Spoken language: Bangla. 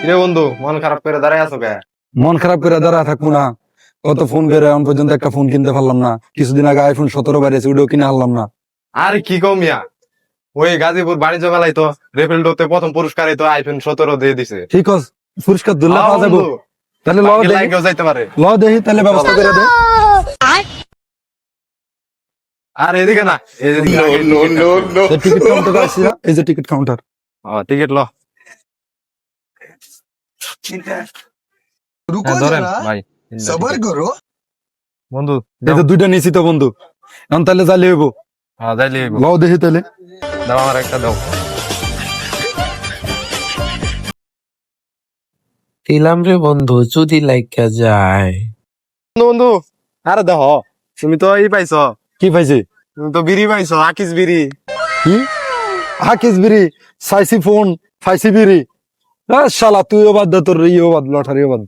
কিরে বন্ধু মন খারাপ করে দাঁড়ায় আছো কে? মন খারাপ করে দাঁড়া থাকব না। কত ফোন বেরোয় এখন পর্যন্ত একটা ফোন কিনতে পারলাম না। কিছুদিন আগে আইফোন সতেরো বেরিয়েছে ওটাও কিনে আনলাম না। আর কি কম মিয়া ওই গাজীপুর বাণিজ্য মেলায় তো রেফেলডোতে প্রথম পুরস্কারই তো আইফোন সতেরো দিয়ে দিছে। ঠিক আছে পুরস্কার দুল্লা পাওয়া যাব। তাহলে ল যাইতে পারে। ল দেখি তাহলে ব্যবস্থা করে দে। আর এদিকে না টিকিট কাউন্টার এই যে টিকিট ল। বন্ধু দুইটা বন্ধু। লও দাও একটা দাও। দিলাম রে বন্ধু যদি লাইকা যায়। বন্ধু আরে দেখো তুমি তো এই পাইছ। কি পাইছি? তো বিড়ি পাইছ আকিস বিড়ি। কি? আকিস বিড়ি সাইসি ফোন ফাইসি বিড়ি। শালা তুইও বাদ দে তোর ইয়েও বাদ লটারিও বাদ